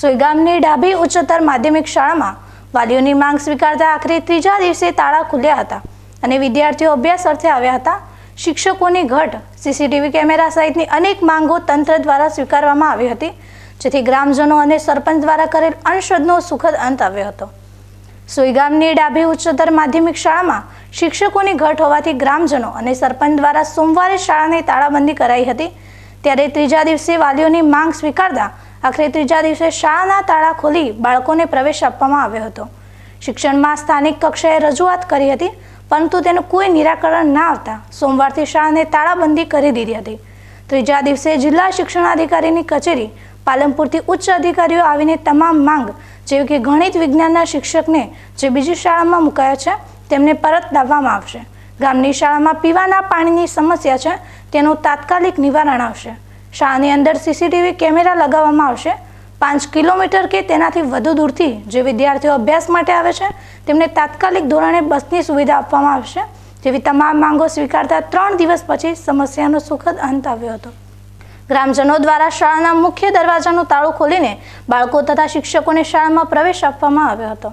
સોયગામની ડાભી ઉચ્ચતર માધ્યમિક શાળામાં વાલીઓની માંગ સ્વીકારતા આખરે ત્રીજા દિવસે તાળા ખુલ્યા હતા અને વિદ્યાર્થીઓ અભ્યાસ અર્થે આવ્યા હતા. શિક્ષકોની ઘટ, સીસીટીવી કેમેરા સહિતની અનેક માંગો તંત્ર દ્વારા સ્વીકારવામાં આવી હતી, જેથી ગ્રામજનો અને સરપંચ દ્વારા કરેલ અંશદનો સુખદ અંત આવ્યો હતો. સુઈગામની ડાભી ઉચ્ચતર માધ્યમિક શાળામાં શિક્ષકોની ઘટ હોવાથી ગ્રામજનો અને સરપંચ દ્વારા સોમવારે શાળાને તાળાબંધી કરાઈ હતી. ત્યારે ત્રીજા દિવસે વાલીઓની માંગ સ્વીકારતા આખરે ત્રીજા દિવસે શાળાના તાળા ખોલી બાળકોને પ્રવેશ આપવામાં આવ્યો હતો. શિક્ષણમાં સ્થાનિક કક્ષાએ રજૂઆત કરી હતી, પરંતુ તેનું કોઈ નિરાકરણ ના આવતા સોમવારથી શાળાને તાળાબંધી કરી દીધી હતી. ત્રીજા દિવસે જિલ્લા શિક્ષણાધિકારીની કચેરી પાલનપુરથી ઉચ્ચ અધિકારીઓ આવીને તમામ માંગ, જેવી કે ગણિત વિજ્ઞાનના શિક્ષકને જે બીજી શાળામાં મુકાયા છે, તેમને પરત લાવવામાં આવશે. ગામની શાળામાં પીવાના પાણીની સમસ્યા છે, તેનું તાત્કાલિક નિવારણ આવશે. શાળાની અંદર સીસીટીવી કેમેરા લગાવવામાં આવશે. પાંચ કિલોમીટર કે તેનાથી વધુ દૂરથી જે વિદ્યાર્થીઓ અભ્યાસ માટે આવે છે, તેમને તાત્કાલિક ધોરણે બસની સુવિધા આપવામાં આવશે, જેવી તમામ માંગો સ્વીકારતા ત્રણ દિવસ પછી સમસ્યાનો સુખદ અંત આવ્યો હતો. ગ્રામજનો દ્વારા શાળાના મુખ્ય દરવાજાનું તાળું ખોલીને બાળકો તથા શિક્ષકોને શાળામાં પ્રવેશ આપવામાં આવ્યો હતો.